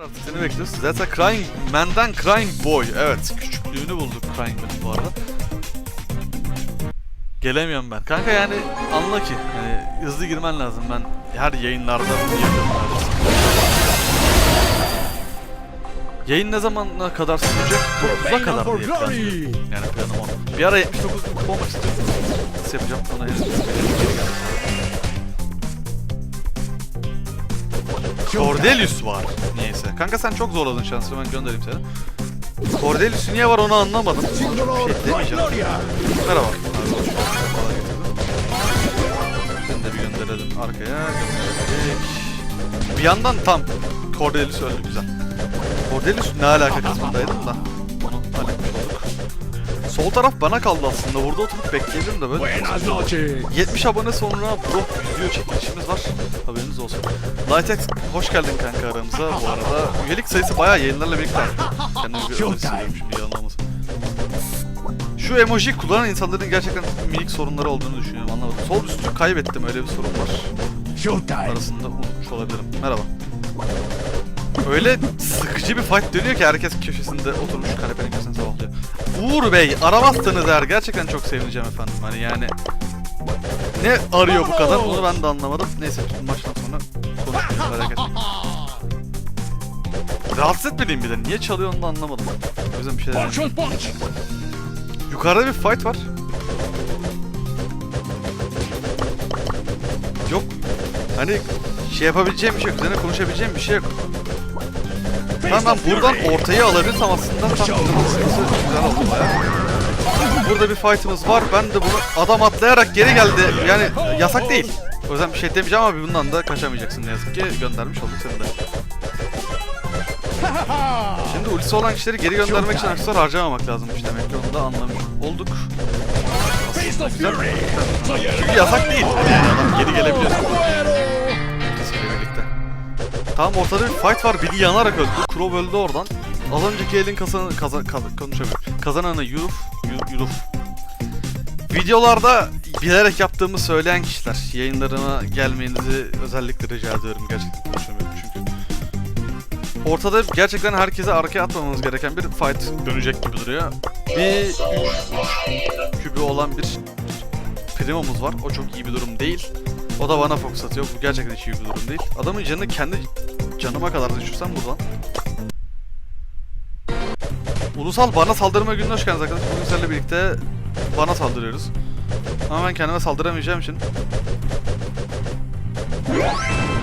Artık seni bekliyoruz. Zaten Crying Man'den Crying Boy. Evet, küçüklüğünü bulduk Crying Man'in bu arada. Gelemiyorum ben. Kanka yani anla ki hani hızlı girmen lazım. Ben her yayınlarda bunu yapıyorum. Yayın ne zamana kadar sürecek? 9'a kadar diye planlıyorum. Yani planım o. Bir ara 79 bin kupa olmak istiyorum. Nasıl yapacağım onu henüz bilmiyorum. Cordelius var. Kanka sen çok zorladın şansını ben göndereyim seni. Cordelius niye var onu anlamadım. Şey demeyeceğim. Merhaba. Seni de bir gönderelim arkaya. Gönderelim. Bir yandan tam Cordelius öldü güzel. Cordelius ne alaka kısmındaydım da. Sol taraf bana kaldı aslında. Burada oturup bekleyelim de böyle. Buenas noches. 70 abone sonra bro video çekilişimiz var. Haberiniz olsun. Lightex hoş geldin kanka aramıza bu arada. Üyelik sayısı bayağı yayınlarla birlikte arttı. Kendimi bir öyle. Şu emoji kullanan insanların gerçekten minik sorunları olduğunu düşünüyorum anlamadım. Sol üstü kaybettim öyle bir sorun var. Arasında unutmuş olabilirim. Merhaba. Öyle sıkıcı bir fight dönüyor ki herkes köşesinde oturmuş kanepenin köşesinde sabahlıyor. Uğur Bey aramazsanız eğer gerçekten çok sevineceğim efendim. Hani yani ne arıyor bu kadar onu ben de anlamadım. Neyse maçtan sonra konuşmayalım merak etmeyin. Rahatsız etmediğim bir de niye çalıyor onu da anlamadım. O yüzden bir şeyler. Yukarıda bir fight var. Yok. Hani şey yapabileceğim bir şey yok. Üzerine konuşabileceğim bir şey yok. Tamam ben buradan ortayı alabilirsem aslında tam sıkıntısı güzel oldu baya. Burada bir fight'ımız var. Ben de bunu adam atlayarak geri geldi. Yani yasak değil. O yüzden bir şey demeyeceğim ama bundan da kaçamayacaksın ne yazık ki. Göndermiş olduk seni de. Şimdi ultisi olan kişileri geri göndermek için aksesuar harcamamak lazımmış demek ki onu da anlamış olduk. The Güzel. Çünkü yasak değil. Yani adam geri gelebiliyor. Tamam ortada bir fight var. Biri yanarak öldü. Crow öldü oradan. Az önceki elin kazanı, kazan, kazan, konuşamıyorum. Kazananı Yuruf. Yu- Yuruf. Videolarda bilerek yaptığımı söyleyen kişiler. Yayınlarıma gelmenizi özellikle rica ediyorum. Gerçekten konuşamıyorum çünkü. Ortada gerçekten herkese arkaya atmamamız gereken bir fight dönecek gibi duruyor. Bir 3 kübü olan bir primomuz var. O çok iyi bir durum değil. O da bana fokus atıyor. Bu gerçekten hiç iyi bir durum değil. Adamın canını kendi canıma kadar düşürsem buradan. Ulusal bana saldırma gününe hoş geldiniz arkadaşlar. Bugün seninle birlikte bana saldırıyoruz. Ama ben kendime saldıramayacağım için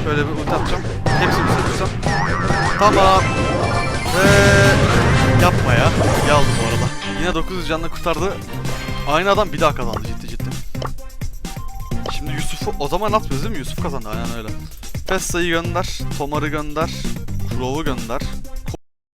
Şöyle bir ulti atacağım. Hepsini tutursam. Tamam. Ve yapma ya. İyi aldı bu arada. Yine 900 canla kurtardı. Aynı adam bir daha kazandı o zaman atmıyoruz değil mi? Yusuf kazandı aynen öyle. Fessa'yı gönder, Tomar'ı gönder, Crow'u gönder.